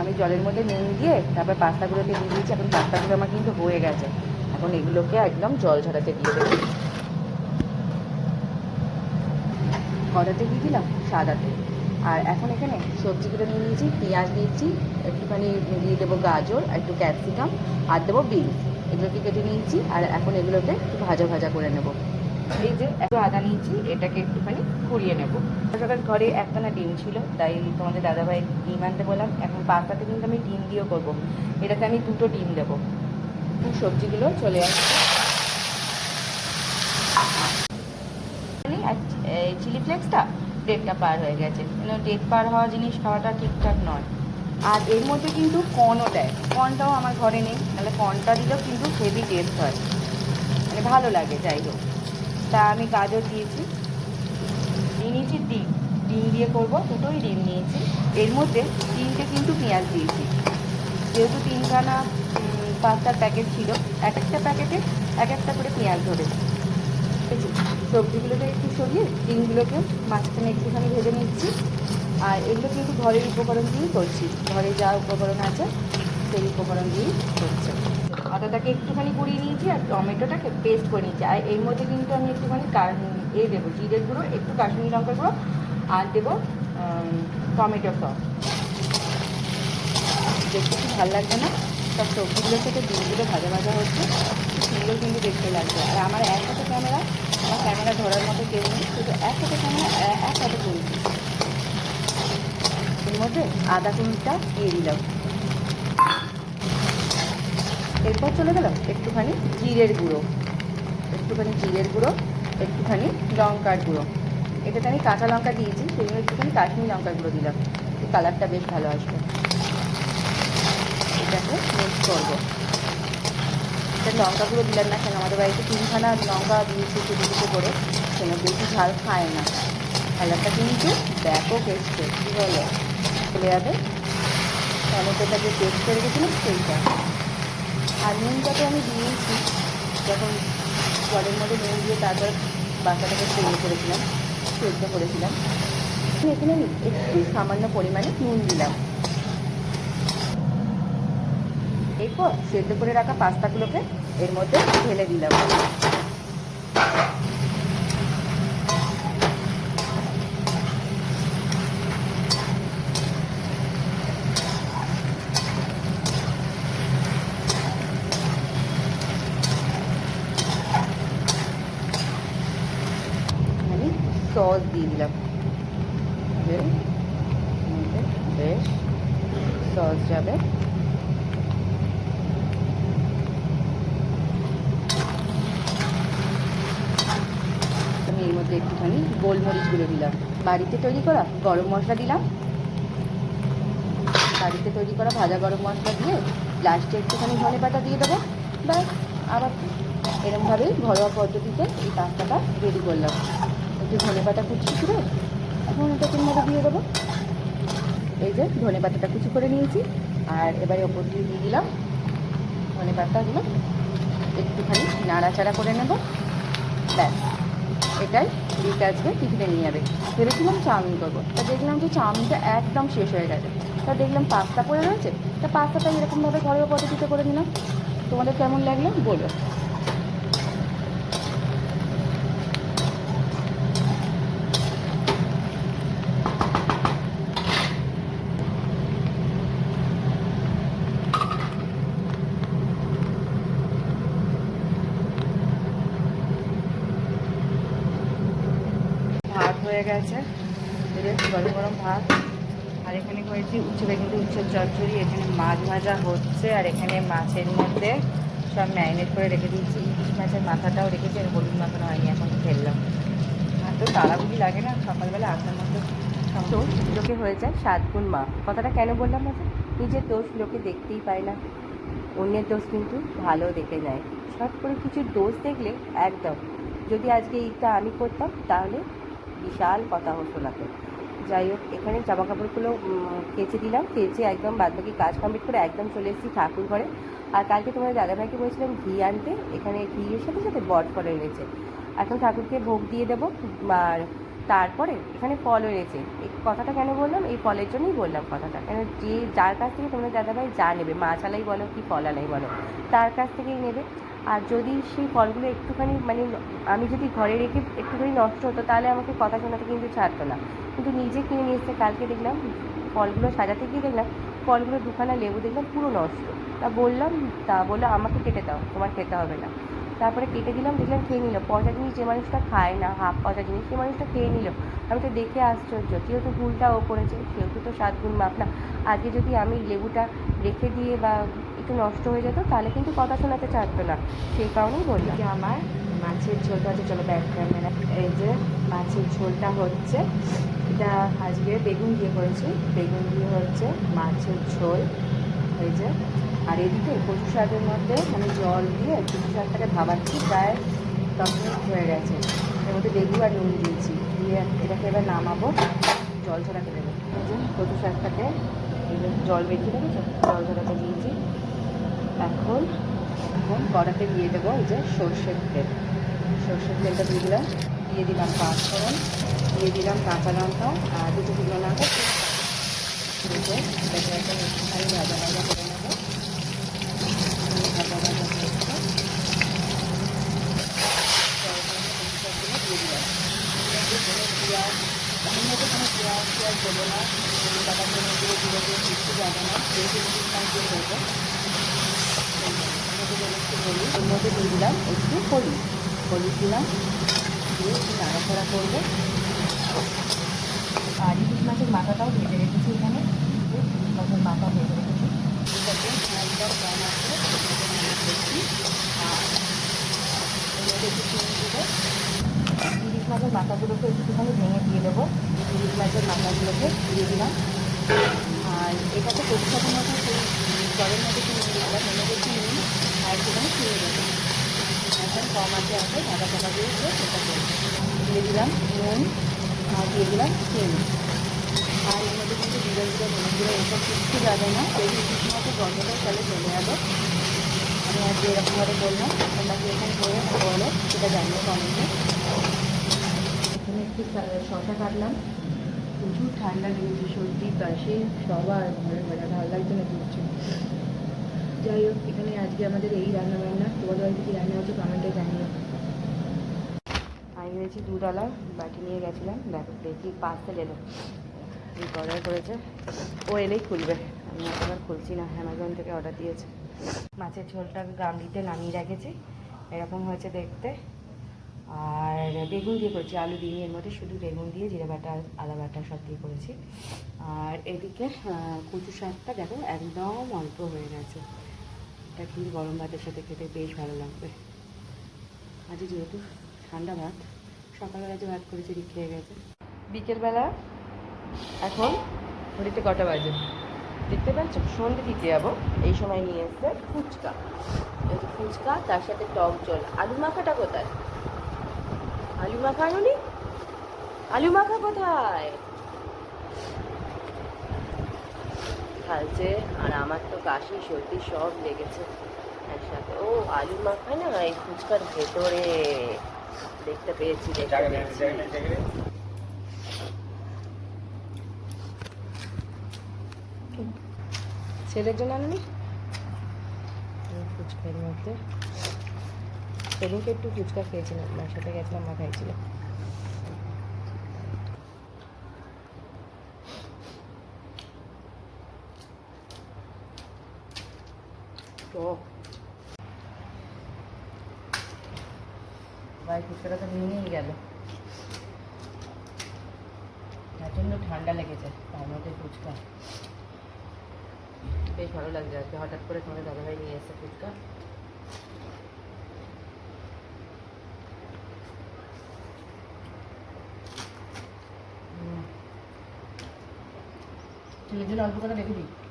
আমি জলের মধ্যে নুন দিয়ে তারপর পাস্তাগুলোকে দিয়ে দিয়েছি, এখন পাস্তাগুলো আমার কিন্তু হয়ে গেছে। এখন এগুলোকে একদম জল ঝরাতে দিয়ে দেবো। কড়াতে দিয়ে দিলাম সাদাতে আর এখন এখানে সবজিগুলো নিয়ে নিয়েছি, পেঁয়াজ দিয়েছি, একটুখানি দিয়ে দেবো গাজর একটু ক্যাপসিকাম, আর দেবো বিনস। এগুলোকে কেটে নিয়েছি, আর এখন এগুলোকে একটু ভাজা ভাজা করে নেব। এই যে একটু আদা নিয়েছি, এটাকে একটুখানি কুড়িয়ে নেব। সকাল ঘরে একটানা ডিম ছিল, তাই তোমাদের দাদাভাই ডিম আনতে বললাম। এখন পাস্তাতে কিন্তু আমি ডিম দিয়েও করব। এটাতে আমি দুটো ডিম দেবো। সবজিগুলো চলে আসছে। চিলি ফ্লেক্সটা ডেটটা পার হয়ে গেছে। ডেট পার হওয়া জিনিস খাওয়াটা ঠিকঠাক নয়। আর এর মধ্যে কিন্তু কর্নও দেয়। কর্নটাও আমার ঘরে নেই। তাহলে কর্নটা দিলেও কিন্তু হেভি টেস্ট হয়। মানে ভালো লাগে, যাই হোক। তা আমি গাজর দিয়েছি। নিয়ে নিয়েছি ডিম। ডিম দিয়ে করব, দুটোই ডিম নিয়েছি। এর মধ্যে তিনটে কিন্তু পেঁয়াজ দিয়েছি। যেহেতু তিনখানা পাস্তার প্যাকেট ছিল এক একটা প্যাকেটে এক একটা করে পেঁয়াজ ধরেছে? সবজিগুলোকে একটু সরিয়ে ডিমগুলোকে মাঝখানে একটুখানি ভেজে নিচ্ছি। আর এগুলো কিন্তু ঘরের উপকরণ দিয়েই করছি। ঘরে যা উপকরণ আছে, সেই উপকরণ দিয়েই করছে। আদাটাকে একটুখানি গুঁড়িয়ে নিয়েছি আর টমেটোটাকে পেস্ট করে নিয়েছি। আর এর মধ্যে কিন্তু আমি একটুখানি এ দেবো, জিরের গুঁড়ো, একটু কাশ্মীরি লঙ্কা গুঁড়ো আর দেবো টমেটো সস। দেখতে খুব ভালো লাগবে না? সব সবজিগুলোর সাথে ডিমগুলো ভাজা ভাজা হচ্ছে। সুন্দর কিন্তু দেখতে লাগবে আর আমার এক হাতে ক্যামেরা, আমার ক্যামেরা ধরার মতো কেউ নেই, শুধু এক হাতে ক্যামেরা এক হাতে তুলছি। এর মধ্যে আদা কুড়িটা দিয়ে দিলাম। এরপর চলে গেলাম একটুখানি জিরের গুঁড়ো। একটুখানি জিরের গুঁড়ো, একটুখানি লঙ্কার গুঁড়ো। এটাতে আমি কাঁচা লঙ্কা দিয়েছি, সেই জন্য একটুখানি কাশ্মীরি লঙ্কার গুঁড়ো দিলাম। এই কালারটা বেশ ভালো আসবে। এটাকে মিক্স করব। এটা লঙ্কা গুঁড়ো দিলাম না কেন? আমাদের বাড়িতে তিনখানা লঙ্কা দিয়েছি ছোটো ছোটো করে। কেন বেশি ঝাল খায় না। কালারটা কিন্তু ব্যাপক এসছে কী বলো? চলে যাবে। টমেটোটা যে পেস্ট করে গেছিলাম সেইটা। আর নুনটা তো আমি দিয়েছি, যখন জলের মধ্যে নুন দিয়ে তারপর বাচ্চাটাকে সেদ্ধ করেছিলাম সেদ্ধ করেছিলাম এখানে আমি একটু সামান্য পরিমাণে নুন দিলাম। এরপর সেদ্ধ করে রাখা পাস্তাগুলোকে এর মধ্যে ঢেলে দিলাম আমি সস দিয়ে দিলাম যে মধ্যে বেশ সস যাবে। আমি এর মধ্যে একটুখানি গোলমরিচ গুঁড়ো দিলাম। বাড়িতে তৈরি করা গরম মশলা দিলাম। বাড়িতে তৈরি করা ভাজা গরম মশলা দিয়ে লাস্টে একটুখানি ধনে পাতা দিয়ে দেবো। ব্যাস, আবার এরমভাবেই ঘরোয়া পদ্ধতিতে এই পাস্তাটা রেডি করলাম। একটু ধনে পাতা কুচি করে এখন এটাকে মধ্যে দিয়ে দেবো। এই যে ধনে পাতাটা কুচি করে নিয়েছি। আর এবারে ওপর দিয়ে দিয়ে দিলাম ধনে পাতাগুলো। একটুখানি নাড়াচাড়া করে নেব। ব্যাস, এটাই দিতে আজকে টিফিনে নিয়ে যাবে। ভেবেছিলাম চাউমিন করব, তা দেখলাম যে চাউমিনটা একদম শেষ হয়ে গেছে। তা দেখলাম পাস্তা পড়ে রয়েছে। তা পাস্তাটা এরকমভাবে ঘরোয়া পদ্ধতিতে করে নিলাম। তোমাদের কেমন লাগল বলো ভাত হয়ে গেছে। গরম গরম ভাত। আর এখানে করেছি উচ্ছে বেগুনি উচ্ছের চচ্চড়ি, এখানে মাছ ভাজা হচ্ছে, আর এখানে মাছের মধ্যে সব ম্যারিনেট করে রেখে দিয়েছি। ইলিশ মাছের মাথাটাও রেখেছি, আর হলুদ মাখানো হয়নি, এখন ফেললাম। আর তো তাড়াহুড়ি লাগে না, সকালবেলা আটটার মধ্যে তো লোকে হয়ে যায়, সাত গুণ মা। কথাটা কেন বললাম না নিজের দোষ লোকে দেখতেই পায় না। অন্যের দোষ কিন্তু ভালো দেখে নেয়। শর্ট করে কিছু দোষ দেখলে একদম। যদি আজকে এইটা আমি করতাম, তাহলে বিশাল কথা না যাই হোক, এখানে জামা কাপড়গুলো কেচে দিলাম, কেচে একদম বাদবাকি কাজ কমপ্লিট করে একদম চলে এসেছি ঠাকুর ঘরে। আর কালকে তোমার দাদাভাইকে বলেছিলাম ঘি আনতে, এখানে ঘিয়ের সাথে সাথে বট করে এনেছে। এখন ঠাকুরকে ভোগ দিয়ে দেবো, আর তারপরে এখানে ফল রয়েছে এই কথাটা কেন বললাম? এই ফলের জন্যই বললাম কথাটা। কেন যে যার কাছ থেকে তোমরা দাদাভাই যা নেবে মাছালাই বলো কি ফলালাই বলো, তার কাছ থেকেই নেবে। আর যদি সেই ফলগুলো একটুখানি মানে আমি যদি ঘরে রেখে একটুখানি নষ্ট হতো, তাহলে আমাকে কথা শোনাতে কিন্তু ছাড়তো না। কিন্তু নিজে কিনে নিয়ে এসছে কালকে দেখলাম, ফলগুলো সাজাতে গিয়ে দেখলাম, ফলগুলো দুখানা লেবু দেখলাম, পুরো নষ্ট। তা বললাম, তা বলল, আমাকে কেটে দাও, তোমার খেতে হবে না। তারপরে কেটে দিলাম, দেখলাম খেয়ে নিল। পচা জিনিস যে মানুষটা খায় না, হাফ পচা জিনিস, সে মানুষটা খেয়ে নিল। আমি তো দেখে আশ্চর্য, যেহেতু ভুলটা ও করেছে, সেহেতু তো সাত গুণ মাপ না। আজকে যদি আমি লেবুটা রেখে দিয়ে বা একটু নষ্ট হয়ে যেত, তাহলে কিন্তু কথা শোনাতে চাইতো না। সেই কারণেই বলি যে আমার মাছের ঝোলটা হচ্ছে, চলো ব্যাক ক্যামেরা এই যে মাছের ঝোলটা হচ্ছে, এটা আজকে বেগুন দিয়ে করেছি। বেগুন দিয়ে হচ্ছে মাছের ঝোল। এই যে, আর এদিকে কচু শাকের মধ্যে মানে জল দিয়ে কচু শাকটাকে ভাবাচ্ছি, প্রায় দশ মিনিট হয়ে গেছে। এর মধ্যে বেগুন আর নুন দিয়েছি। দিয়ে এটাকে এবার নামাবো, জল ঝরাতে দেবো। কচু শাকটাকে জল বেশি দেখেছ জল ঝরাতে দিয়েছি। এখন এখন কড়াতে দিয়ে দেবো এই যে সর্ষের তেল। সর্ষের তেলটা দিয়ে দিলাম দিয়ে দিলাম পাঁচফোড়ন দিয়ে দিলাম কাঁচা লঙ্কা আর দুটো শুকনো লঙ্কা। দিয়ে একটা ভাজা ভাজা দিলাম পেঁয়াজ কোনো পেঁয়াজ পেঁয়াজ দেবো না ধনে দিয়ে দিয়ে দিয়ে কিছু যাবে না মাছ দিয়ে করব এর মধ্যে দিয়ে দিলাম একটু হলুদ। হলুদ দিলাম, দিয়ে একটু নাড়াচাড়া করব। আর ইলিশ মাছের মাথাটাও ভেজে রেখেছি এখানে। ইলিশ মাছের মাথা ভেজে রেখেছি। চিনি ইলিশ মাছের মাথাগুলোকে একটুখানি ভেঙে দিয়ে দেবো। ইলিশ মাছের মাথাগুলোকে দিয়ে দিলাম। আর এটাকে পরিষ্কারের মতো সেই জলের মধ্যে কিনে দিলাম। এর মধ্যে একটু নুন আর একটুখানি দেবো একদম কম আছে আছে ঢাকা ঢাকা দিয়ে দিয়ে সেটা করব দিয়ে দিলাম। নুন আর দিয়ে দিলাম চিনি আর এর মধ্যে কিন্তু জিরে গুঁড়ো ধনে গুঁড়ো এসব কিচ্ছু যাবে না সেই কিছু মতো তাহলে চলে যাবে আমি আজকে এরকমভাবে বললাম তোমরা কি এখানে করে বলো সেটা জানিও কমেন্টে এখানে একটু শশা কাটলাম প্রচুর ঠান্ডা লেগেছে সর্দি কাশি সবার ঘরে ঘরে ভালো লাগছে না কিচ্ছু যাই হোক, এখানে আজকে আমাদের এই রান্না বান্না তোমাদের বাড়িতে কী রান্না হচ্ছে কমেন্টে জানিও। আমি হয়েছি দুডালা, বাটি নিয়ে গেছিলাম। দেখো, দেখি পার্সেল এলো। অর্ডার করেছে ও এলেই খুলবে। আমি এখবার খুলছি না। অ্যামাজন থেকে অর্ডার দিয়েছে। মাছের ঝোলটা গামলিতে নামিয়ে রেখেছি। এরকম হয়েছে দেখতে। আর বেগুন দিয়ে করেছি, আলু দিয়ে। এর মধ্যে শুধু বেগুন দিয়ে, জিরে বাটা, আদা বাটা সব দিয়ে করেছি। আর এদিকে কচু শাকটা দেখো, একদম অল্প হয়ে গেছে। এটা কিন্তু গরম ভাতের সাথে খেতে বেশ ভালো লাগবে। আজ যেহেতু ঠান্ডা ভাত, সকালবেলা যে ভাত করেছি রি খেয়ে গেছে। বিকেলবেলা এখন ঘড়িতে কটা বাজে? দেখতে পাচ্ছ? সন্ধ্যে দিতে যাব। এই সময় নিয়ে এসছে ফুচকা। ফুচকা, তার সাথে টক জল। আলু মাখাটা কোথায়? আলু মাখা আলু মাখা কোথায়? খালছে আর আমার তো কাশি সর্দি সব লেগেছে একসাথে। ও আলু মাখা না এই ফুচকার ভেতরে দেখতে পেয়েছি দেখতে পেয়েছি। ছেলের জন্য আননি? ফুচকার মধ্যে। সেদিনকে একটু ফুচকা খেয়েছিলাম মার সাথে গেছিলাম মা খাইছিল টক ভাই ফুচকাটা তো নিয়ে নিয়ে গেল প্রচণ্ড ঠান্ডা লেগেছে তার মধ্যে ফুচকা বেশ ভালো লাগছে আজকে হঠাৎ করে তোমাদের দাদাভাই নিয়ে এসে ফুচকা ছেলের জন্য অল্প করে রেখে দিই